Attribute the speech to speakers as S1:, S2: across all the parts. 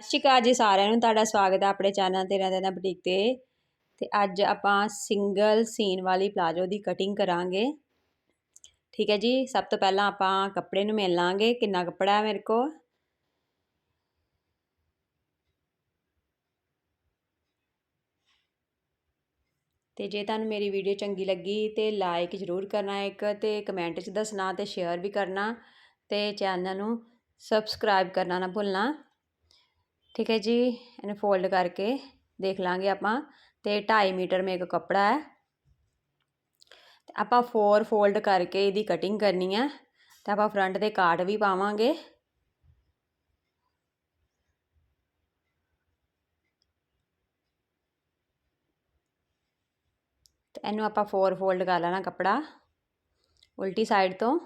S1: ਸਤਿ ਸ਼੍ਰੀ ਅਕਾਲ ਜੀ ਸਾਰਿਆਂ ਨੂੰ, ਤੁਹਾਡਾ ਸਵਾਗਤ ਹੈ ਆਪਣੇ ਚੈਨਲ ਤੇ ਰਹਿੰਦੇ ਨਾ ਬੁਟੀਕ ਤੇ। ਤੇ ਅੱਜ ਆਪਾਂ ਸਿੰਗਲ ਸੀਨ ਵਾਲੀ ਪਲਾਜੋ ਦੀ ਕਟਿੰਗ ਕਰਾਂਗੇ। ਠੀਕ ਹੈ ਜੀ, ਸਭ ਤੋਂ ਪਹਿਲਾਂ ਆਪਾਂ ਕੱਪੜੇ ਨੂੰ ਮਿਲ ਲਾਂਗੇ, ਕਿੰਨਾ ਕੱਪੜਾ ਹੈ ਮੇਰੇ ਕੋਲ? ਤੇ ਜੇ ਤੁਹਾਨੂੰ ਮੇਰੀ ਵੀਡੀਓ ਚੰਗੀ ਲੱਗੀ ਤੇ ਲਾਈਕ ਜ਼ਰੂਰ ਕਰਨਾ ਇੱਕ, ਤੇ ਕਮੈਂਟ 'ਚ ਦੱਸਣਾ ਤੇ ਸ਼ੇਅਰ ਵੀ ਕਰਨਾ ਤੇ ਚੈਨਲ ਨੂੰ ਸਬਸਕ੍ਰਾਈਬ ਕਰਨਾ ਨਾ ਭੁੱਲਣਾ। ਠੀਕ ਹੈ ਜੀ, ਇਹਨੂੰ ਫੋਲਡ ਕਰਕੇ ਦੇਖ ਲਾਂਗੇ ਆਪਾਂ, ਤੇ 2.5 ਮੀਟਰ ਮੇਕ ਕੱਪੜਾ ਹੈ। ਤੇ ਆਪਾਂ 4 ਫੋਲਡ ਕਰਕੇ ਇਹਦੀ ਕਟਿੰਗ ਕਰਨੀ ਹੈ, ਤੇ ਆਪਾਂ ਫਰੰਟ ਦੇ ਕਾਟ ਵੀ ਪਾਵਾਂਗੇ। ਤੇ ਇਹਨੂੰ ਆਪਾਂ 4 ਫੋਲਡ ਕਰ ਲੈਣਾ ਕੱਪੜਾ, ਉਲਟੀ ਸਾਈਡ ਤੋਂ।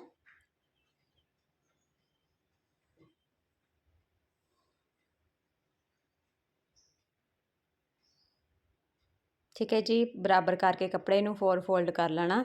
S1: ਠੀਕ ਹੈ ਜੀ ਬਰਾਬਰ ਕਰਕੇ ਕੱਪੜੇ ਨੂੰ ਫੋਰ ਫੋਲਡ ਕਰ ਲੈਣਾ।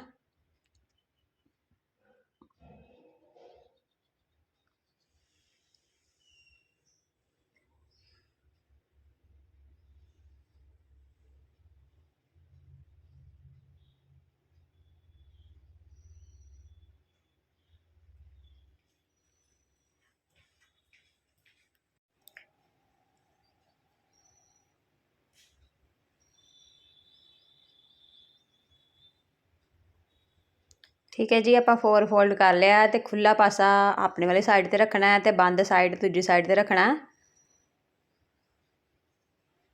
S1: ਠੀਕ ਹੈ ਜੀ, ਆਪਾਂ ਫੋਰ ਫੋਲਡ ਕਰ ਲਿਆ ਤੇ ਖੁੱਲਾ ਪਾਸਾ ਆਪਣੇ ਵਾਲੀ ਸਾਈਡ ਤੇ ਰੱਖਣਾ ਹੈ ਤੇ ਬੰਦ ਸਾਈਡ ਦੂਜੀ ਸਾਈਡ ਤੇ ਰੱਖਣਾ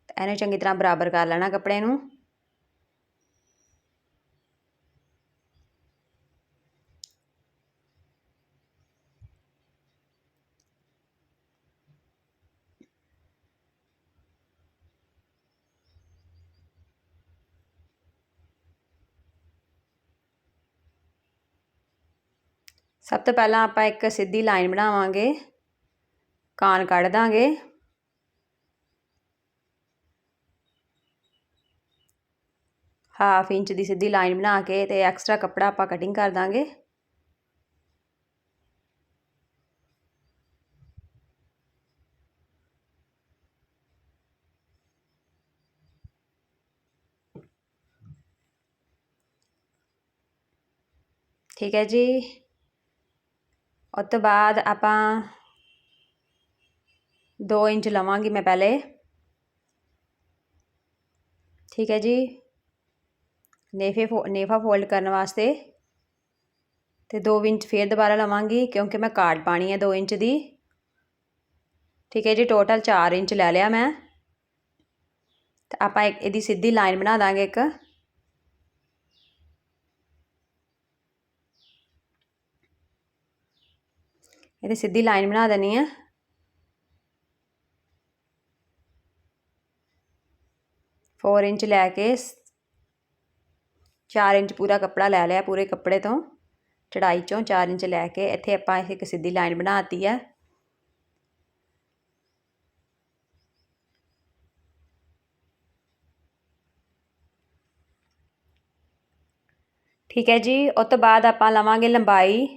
S1: ਤੇ ਇਹਨੂੰ ਚੰਗੀ ਤਰ੍ਹਾਂ ਬਰਾਬਰ ਕਰ ਲੈਣਾ ਕੱਪੜੇ ਨੂੰ। ਸਭ ਤੋਂ ਪਹਿਲਾਂ ਆਪਾਂ ਇੱਕ ਸਿੱਧੀ ਲਾਈਨ ਬਣਾਵਾਂਗੇ। ਕਾਨ ਕੱਢ ਦਾਂਗੇ। ਹਾਫ ਇੰਚ ਦੀ ਸਿੱਧੀ ਲਾਈਨ ਬਣਾ ਕੇ ਤੇ ਐਕਸਟਰਾ ਕੱਪੜਾ ਆਪਾਂ ਕਟਿੰਗ ਕਰ ਦਾਂਗੇ। ਠੀਕ ਹੈ ਜੀ। ਉਹ ਤੋਂ ਬਾਅਦ ਆਪਾਂ 2 ਇੰਚ ਲਵਾਂਗੀ ਮੈਂ ਪਹਿਲੇ। ਠੀਕ ਹੈ ਜੀ। ਨੇਫੇ ਨੇਫਾ ਫੋਲਡ ਕਰਨ ਵਾਸਤੇ ਤੇ 2 ਇੰਚ ਫੇਰ ਦੁਬਾਰਾ ਲਵਾਂਗੀ ਕਿਉਂਕਿ ਮੈਂ ਕਾਟ ਪਾਣੀ ਹੈ 2 ਇੰਚ ਦੀ। ਠੀਕ ਹੈ ਜੀ, ਟੋਟਲ 4 ਇੰਚ ਲੈ ਲਿਆ ਮੈਂ। ਤੇ ਆਪਾਂ ਇੱਕ, ਇਹਦੀ ਸਿੱਧੀ ਲਾਈਨ ਬਣਾ ਦਾਂਗੇ ਇੱਕ। ਇਹਦੀ ਸਿੱਧੀ ਲਾਈਨ ਬਣਾ ਦੇਣੀ ਹੈ ਫੋਰ ਇੰਚ ਲੈ ਕੇ 4 ਇੰਚ ਪੂਰਾ ਕੱਪੜਾ ਲੈ ਲਿਆ ਪੂਰੇ ਕੱਪੜੇ ਤੋਂ। ਚੜਾਈ ਚੋਂ 4 ਇੰਚ ਲੈ ਕੇ ਇੱਥੇ ਆਪਾਂ ਇੱਕ ਸਿੱਧੀ ਲਾਈਨ ਬਣਾਤੀ ਹੈ ਠੀਕ ਹੈ ਜੀ ਉਸ ਤੋਂ ਬਾਅਦ ਆਪਾਂ ਲਵਾਂਗੇ ਲੰਬਾਈ।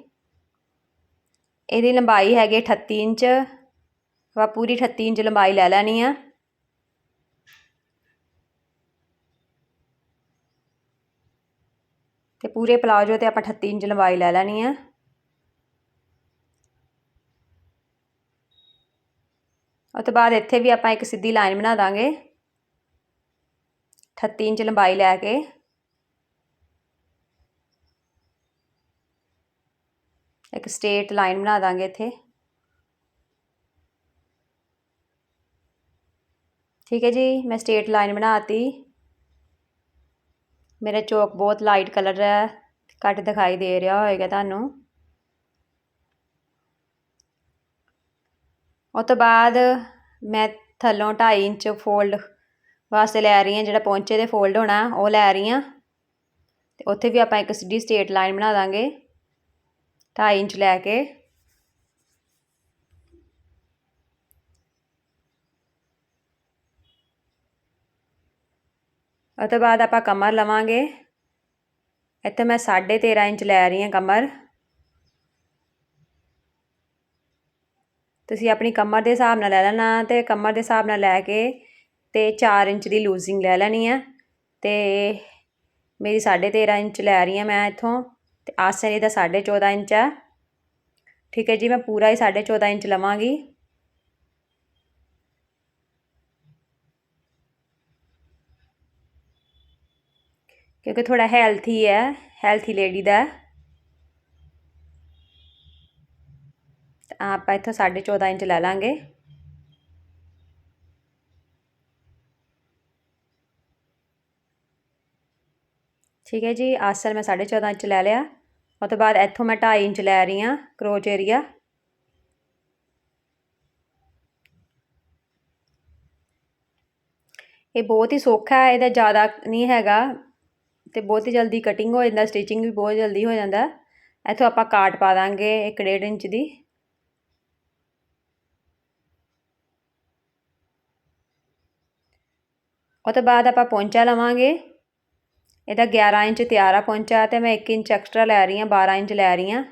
S1: ਇਹਦੀ ਲੰਬਾਈ ਹੈਗੀ 38 ਇੰਚ। ਆਪਾਂ ਪੂਰੀ 38 ਇੰਚ ਲੰਬਾਈ ਲੈ ਲੈਣੀ ਆ। ਤੇ ਪੂਰੇ ਪਲਾਜੋ ਤੇ ਆਪਾਂ 38 ਇੰਚ ਲੰਬਾਈ ਲੈ ਲੈਣੀ ਆ। ਉਸ ਤੋਂ ਬਾਅਦ ਇੱਥੇ ਵੀ ਆਪਾਂ ਇੱਕ ਸਿੱਧੀ ਲਾਈਨ ਬਣਾ ਦਾਂਗੇ। 38 ਇੰਚ ਲੰਬਾਈ ਲੈ ਕੇ। ਇੱਕ ਸਟੇਟ ਲਾਈਨ ਬਣਾ ਦਾਂਗੇ ਇੱਥੇ। ਠੀਕ ਹੈ ਜੀ, ਮੈਂ ਸਟੇਟ ਲਾਈਨ ਬਣਾਤੀ ਮੇਰਾ ਚੌਕ ਬਹੁਤ ਲਾਈਟ ਕਲਰ ਹੈ, ਘੱਟ ਦਿਖਾਈ ਦੇ ਰਿਹਾ ਹੋਏਗਾ ਤੁਹਾਨੂੰ। ਉਸ ਤੋਂ ਬਾਅਦ ਮੈਂ ਥੱਲੋਂ 2.5 ਇੰਚ ਫੋਲਡ ਵਾਸਤੇ ਲੈ ਰਹੀ ਹਾਂ, ਜਿਹੜਾ ਪੌਂਚੇ ਦੇ ਫੋਲਡ ਹੋਣਾ, ਉਹ ਲੈ ਰਹੀ ਹਾਂ। ਤੇ ਉੱਥੇ ਵੀ ਆਪਾਂ ਇੱਕ ਸਿੱਧੀ ਸਟੇਟ ਲਾਈਨ ਬਣਾ ਦਾਂਗੇ। 2.5 ਇੰਚ ਲੈ ਕੇ। ਉਸ ਤੋਂ ਬਾਅਦ ਆਪਾਂ ਕਮਰ ਲਵਾਂਗੇ। ਇੱਥੇ ਮੈਂ 13.5 ਇੰਚ ਲੈ ਰਹੀ ਹਾਂ ਕਮਰ। ਤੁਸੀਂ ਆਪਣੀ ਕਮਰ ਦੇ ਹਿਸਾਬ ਨਾਲ ਲੈ ਲੈਣਾ ਤੇ ਕਮਰ ਦੇ ਹਿਸਾਬ ਨਾਲ ਲੈ ਕੇ ਤੇ 4 ਇੰਚ ਦੀ ਲੂਜ਼ਿੰਗ ਲੈ ਲੈਣੀ ਹੈ ਤੇ ਮੇਰੀ 13.5 ਇੰਚ ਲੈ ਰਹੀ ਹਾਂ ਮੈਂ ਇੱਥੋਂ। ਤੇ ਆਸਨ ਇਹਦਾ 14.5 ਇੰਚ ਹੈ। ਠੀਕ ਹੈ ਜੀ, ਮੈਂ ਪੂਰਾ ਹੀ 14.5 ਇੰਚ ਲਵਾਂਗੀ। ਕਿਉਂਕਿ ਥੋੜਾ ਹੈਲਥੀ ਹੈ ਹੈਲਥੀ ਲੇਡੀ ਦਾ। ਆਪਾਂ ਇੱਥੋਂ 14.5 ਇੰਚ ਲੈ ਲਾਂਗੇ। ਠੀਕ ਹੈ ਜੀ ਆਸਨ ਮੈਂ 14.5 ਇੰਚ ਲੈ ਲਿਆ। ਉਹ ਤੋਂ ਬਾਅਦ ਇੱਥੋਂ ਮੈਂ 2.5 ਇੰਚ ਲੈ ਰਹੀ ਹਾਂ ਕਰੋਚ ਏਰੀਆ ਇਹ ਬਹੁਤ ਹੀ ਸੌਖਾ ਹੈ, ਇਹਦਾ ਜ਼ਿਆਦਾ ਨਹੀਂ ਹੈਗਾ ਤੇ ਬਹੁਤ ਹੀ ਜਲਦੀ ਕਟਿੰਗ ਹੋ ਜਾਂਦਾ ਸਟਿਚਿੰਗ ਵੀ ਬਹੁਤ ਜਲਦੀ ਹੋ ਜਾਂਦਾ। ਇੱਥੋਂ ਆਪਾਂ ਕਾਟ ਪਾ ਦਾਂਗੇ 1.5 ਇੰਚ ਦੀ। ਉਹ ਤੋਂ ਬਾਅਦ ਆਪਾਂ ਪੌਂਚਾ ਲਵਾਂਗੇ। ਇਹਦਾ 11 ਇੰਚ ਤਿਆਰ ਆ ਪੌਂਚਾ ਤੇ ਮੈਂ 1 ਇੰਚ ਐਕਸਟਰਾ ਲੈ ਰਹੀ ਹਾਂ 12 ਇੰਚ ਲੈ ਰਹੀ ਹਾਂ।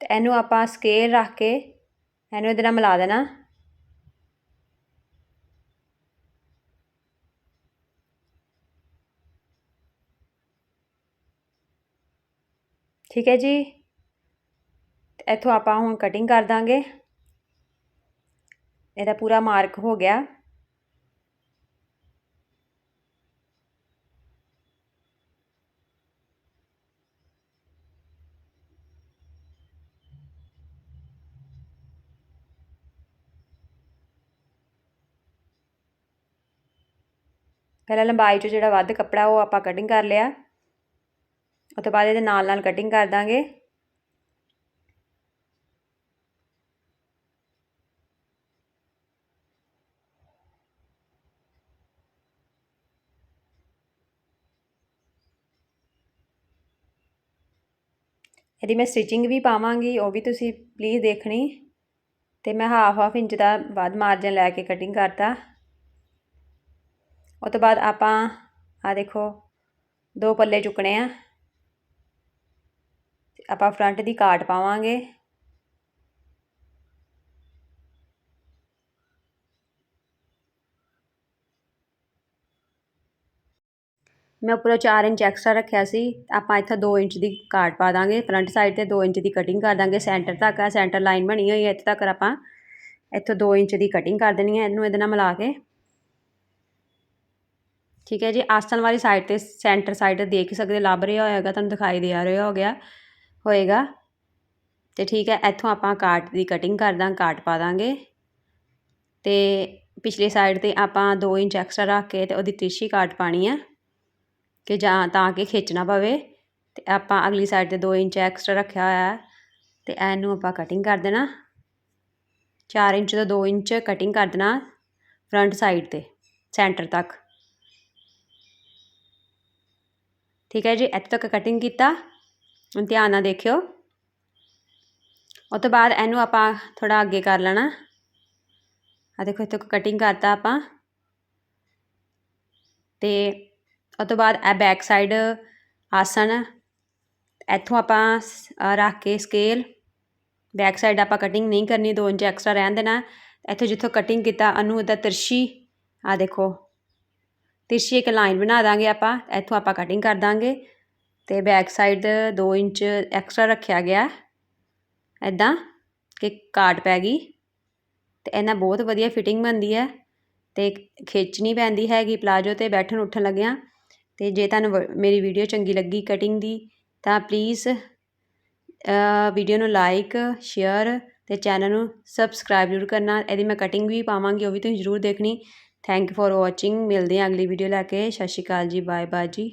S1: ਤੇ ਇਹਨੂੰ ਆਪਾਂ ਸਕੇਲ ਰੱਖ ਕੇ ਇਹਨੂੰ ਇਹਦੇ ਨਾਲ ਮਿਲਾ ਦੇਣਾ। ਠੀਕ ਹੈ ਜੀ? ਇੱਥੋਂ ਆਪਾਂ ਹੁਣ ਕਟਿੰਗ ਕਰ ਦਾਂਗੇ। ਇਹਦਾ ਪੂਰਾ ਮਾਰਕ ਹੋ ਗਿਆ। ਪਹਿਲਾਂ ਲੰਬਾਈ 'ਚੋਂ ਜਿਹੜਾ ਵੱਧ ਕੱਪੜਾ ਉਹ ਆਪਾਂ ਕਟਿੰਗ ਕਰ ਲਿਆ। ਉਸ ਤੋਂ ਬਾਅਦ ਇਹਦੇ ਨਾਲ ਨਾਲ ਕਟਿੰਗ ਕਰ ਦਾਂਗੇ। ਇਹਦੀ ਮੈਂ ਸਟਿਚਿੰਗ ਵੀ ਪਾਵਾਂਗੀ, ਉਹ ਵੀ ਤੁਸੀਂ ਪਲੀਜ਼ ਦੇਖਣੀ। ਤੇ ਮੈਂ ਹਾਫ ਹਾਫ ਇੰਚ ਦਾ ਵੱਧ ਮਾਰਜਨ ਲੈ ਕੇ ਕਟਿੰਗ ਕਰਤਾ। ਉਹ ਤੋਂ ਬਾਅਦ ਆਪਾਂ ਆ ਦੇਖੋ, ਦੋ ਪੱਲੇ ਚੁੱਕਣੇ ਆ। ਆਪਾਂ ਫਰੰਟ ਦੀ ਕਾਟ ਪਾਵਾਂਗੇ। ਮੈਂ ਉੱਪਰੋਂ 4 ਇੰਚ ਐਕਸਟਰਾ ਰੱਖਿਆ ਸੀ, ਆਪਾਂ ਇੱਥੇ 2 ਇੰਚ ਦੀ ਕਾਟ ਪਾ ਦਾਂਗੇ। ਫਰੰਟ ਸਾਈਡ ਤੇ 2 ਇੰਚ ਦੀ ਕਟਿੰਗ ਕਰ ਦਾਂਗੇ ਸੈਂਟਰ ਤੱਕ ਆ ਸੈਂਟਰ ਲਾਈਨ ਬਣੀ ਹੋਈ ਹੈ ਇੱਥੇ ਤੱਕ ਆਪਾਂ ਇੱਥੋਂ 2 ਇੰਚ ਦੀ ਕਟਿੰਗ ਕਰ ਦੇਣੀ ਹੈ ਇਹਨੂੰ ਇਹਦੇ ਨਾਲ ਮਿਲਾ ਕੇ। ਠੀਕ ਹੈ ਜੀ, ਆਸਣ ਵਾਲੀ ਸਾਈਡ ਤੇ ਸੈਂਟਰ ਸਾਈਡ ਦੇਖ ਸਕਦੇ, ਲੱਭ ਰਿਹਾ ਹੋਏਗਾ, ਤੁਹਾਨੂੰ ਦਿਖਾਈ ਦੇ ਰਿਹਾ ਹੋ ਗਿਆ ਹੋਏਗਾ। ਤੇ ਠੀਕ ਹੈ, ਇੱਥੋਂ ਆਪਾਂ ਕਾਟ ਦੀ ਕਟਿੰਗ ਕਰ ਦਾਂ, ਕਾਟ ਪਾ ਦਾਂਗੇ। ਤੇ ਪਿਛਲੀ ਸਾਈਡ ਤੇ ਆਪਾਂ 2 ਇੰਚ ਐਕਸਟਰਾ ਰੱਖ ਕੇ ਤੇ ਉਹਦੀ ਤਿਰਛੀ ਕਾਟ ਪਾਣੀ ਆ ਕਿ ਜਾਂ ਤਾਂ ਕਿ ਖਿੱਚਣਾ ਪਵੇ। ਤੇ ਆਪਾਂ ਅਗਲੀ ਸਾਈਡ ਤੇ 2 ਇੰਚ ਐਕਸਟਰਾ ਰੱਖਿਆ ਹੋਇਆ ਤੇ ਇਹਨੂੰ ਆਪਾਂ ਕਟਿੰਗ ਕਰ ਦੇਣਾ। 4 ਇੰਚ ਤੋਂ 2 ਇੰਚ ਕਟਿੰਗ ਕਰ ਦੇਣਾ ਫਰੰਟ ਸਾਈਡ ਤੇ ਸੈਂਟਰ ਤੱਕ। ਠੀਕ ਹੈ ਜੀ, ਇੱਥੇ ਤੱਕ ਕਟਿੰਗ ਕੀਤਾ। ਹੁਣ ਧਿਆਨ ਨਾਲ ਦੇਖਿਓ। ਉਸ ਤੋਂ ਬਾਅਦ ਇਹਨੂੰ ਆਪਾਂ ਥੋੜਾ ਅੱਗੇ ਕਰ ਲੈਣਾ। ਆ ਦੇਖੋ, ਇੱਥੇ ਕਟਿੰਗ ਕਰਤਾ ਆਪਾਂ। ਤੇ ਉਸ ਤੋਂ ਬਾਅਦ ਇਹ ਬੈਕ ਸਾਈਡ ਆਸਣ, ਇੱਥੋਂ ਆਪਾਂ ਰੱਖ ਕੇ ਸਕੇਲ ਬੈਕ ਸਾਈਡ ਆਪਾਂ ਕਟਿੰਗ ਨਹੀਂ ਕਰਨੀ 2 ਇੰਚ ਐਕਸਟਰਾ ਰਹਿਣ ਦੇਣਾ। ਇੱਥੇ ਜਿੱਥੋਂ ਕਟਿੰਗ ਕੀਤਾ ਅਨੂ ਉਹਦਾ ਤਿਰਛੀ ਆ ਦੇਖੋ ਤਿਰਛੀ ਇੱਕ ਲਾਈਨ ਬਣਾ ਦਾਂਗੇ ਆਪਾਂ, ਇੱਥੋਂ ਆਪਾਂ ਕਟਿੰਗ ਕਰ ਦਾਂਗੇ। ਤੇ ਬੈਕ ਸਾਈਡ 2 ਇੰਚ ਐਕਸਟਰਾ ਰੱਖਿਆ ਗਿਆ। ਐਦਾਂ ਕਿ ਕਾਟ ਪੈ ਗਈ। ਤੇ ਇਹਨਾਂ ਬਹੁਤ ਵਧੀਆ ਫਿਟਿੰਗ ਬਣਦੀ ਹੈ। ਤੇ ਖਿੱਚ ਪੈਂਦੀ ਹੈਗੀ ਪਲਾਜੋ ਤੇ, ਬੈਠਣ ਉੱਠਣ ਲੱਗਿਆਂ। ਤੇ ਜੇ ਤੁਹਾਨੂੰ ਮੇਰੀ ਵੀਡੀਓ ਚੰਗੀ ਲੱਗੀ ਕਟਿੰਗ ਦੀ, ਤਾਂ ਪਲੀਜ਼ ਵੀਡੀਓ ਨੂੰ ਲਾਈਕ ਸ਼ੇਅਰ ਤੇ ਚੈਨਲ ਨੂੰ ਸਬਸਕ੍ਰਾਈਬ ਜ਼ਰੂਰ ਕਰਨਾ। ਇਹਦੀ ਮੈਂ ਕਟਿੰਗ ਵੀ ਪਾਵਾਂਗੀ, ਉਹ ਵੀ ਤੁਸੀਂ ਜ਼ਰੂਰ ਦੇਖਣੀ। ਥੈਂਕ ਯੂ ਫੋਰ ਵਾਚਿੰਗ ਮਿਲਦੇ ਹਾਂ ਅਗਲੀ ਵੀਡੀਓ ਲੈ ਕੇ। ਸਤਿ ਸ਼੍ਰੀ ਅਕਾਲ ਜੀ। ਬਾਏ ਬਾਏ ਜੀ।